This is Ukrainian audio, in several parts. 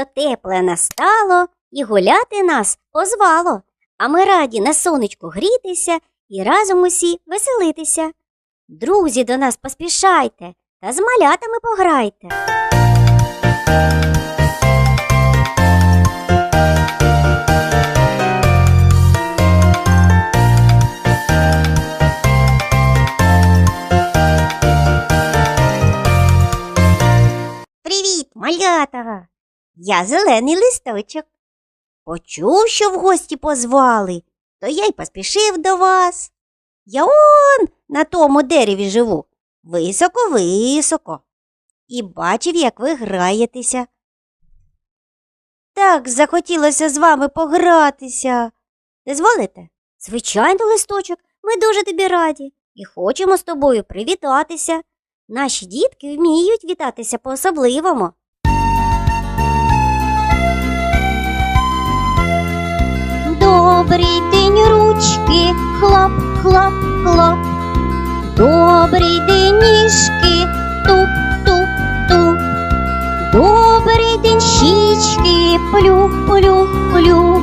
Літо тепле настало і гуляти нас позвало. А ми раді на сонечку грітися і разом усі веселитися. Друзі, до нас поспішайте та з малятами пограйте. Привіт! Я зелений листочок. Почув, що в гості позвали, то я й поспішив до вас. Я он на тому дереві живу, високо-високо. І бачив, як ви граєтеся. Так захотілося з вами погратися. Дозволите? Звичайно, листочок, ми дуже тобі раді і хочемо з тобою привітатися. Наші дітки вміють вітатися по-особливому. Добрий день, ручки, хлоп, хлоп, хлоп. Добрий день, ніжки, туп, туп, туп. Добрий день, щічки, плюх, плюх, плюх.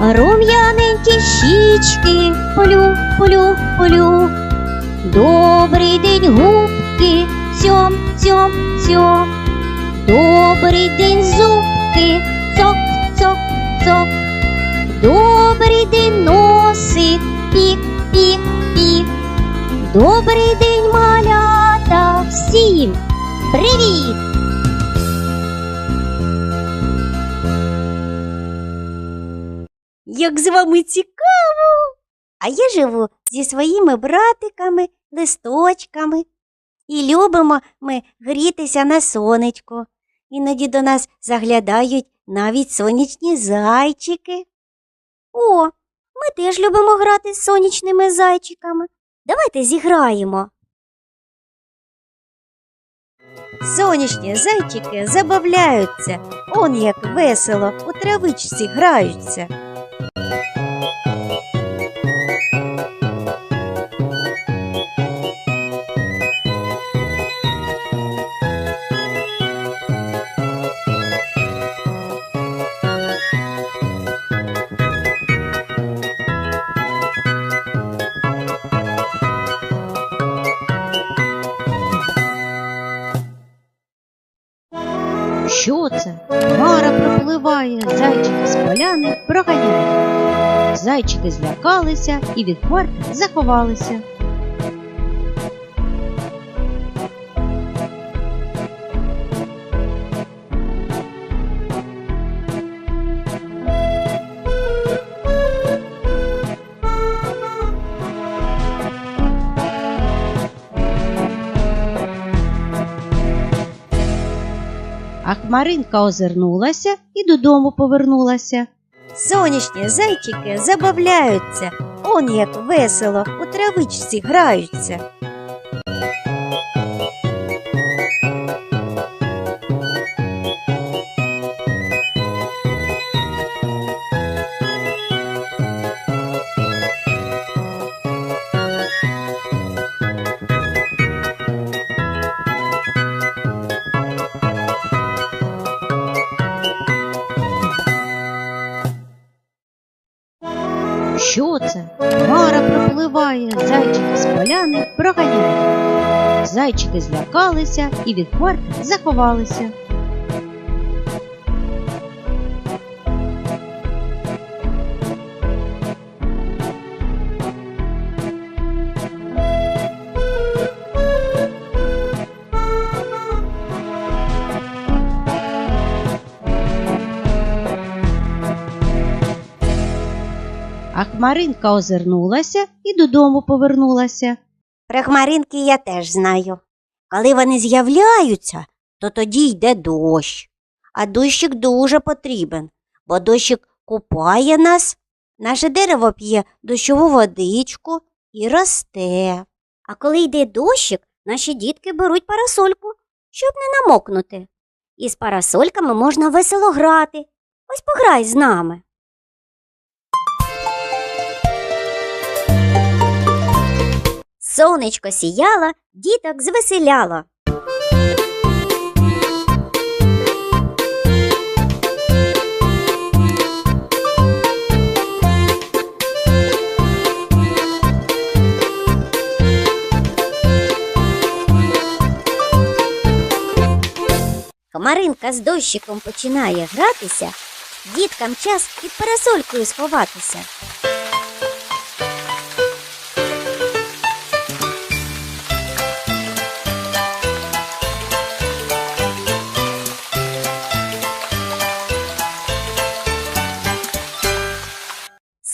Рум'яненькі щічки, плюх, плюх, плюх. Добрий день, губки, цьом, цьом, цьом. Добрий день, зубки, цок, цок, цок. Добрий день, носик, пік, пік, пік. Добрий день, малята, всім привіт! Як з вами цікаво! А я живу зі своїми братиками, листочками. І любимо ми грітися на сонечку. Іноді до нас заглядають навіть сонячні зайчики. О, ми теж любимо грати з сонячними зайчиками. Давайте зіграємо. Сонячні зайчики забавляються, он як весело у травичці граються. Що це? Хмара пропливає, зайчики з поляни проганяє. Зайчики злякалися і від хмарки заховалися. А хмаринка озирнулася і додому повернулася. Сонячні зайчики забавляються, он як весело у травичці граються. Пропливає, зайчики з поляни проганяє. Зайчики злякалися і від парк заховалися. А хмаринка озирнулася і додому повернулася. Про хмаринки я теж знаю. Коли вони з'являються, то тоді йде дощ. А дощик дуже потрібен, бо дощик купає нас, наше дерево п'є дощову водичку і росте. А коли йде дощик, наші дітки беруть парасольку, щоб не намокнути. І з парасольками можна весело грати. Ось пограй з нами. Сонечко сіяло, діток звеселяло. Маринка з дощиком починає гратися, діткам час під парасолькою сховатися.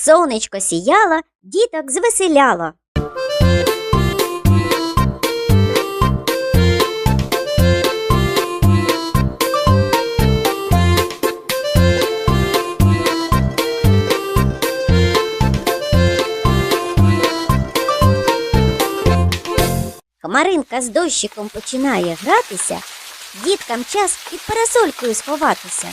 Сонечко сіяло, діток звеселяло. Хмаринка з дощиком починає гратися, діткам час під парасолькою сховатися.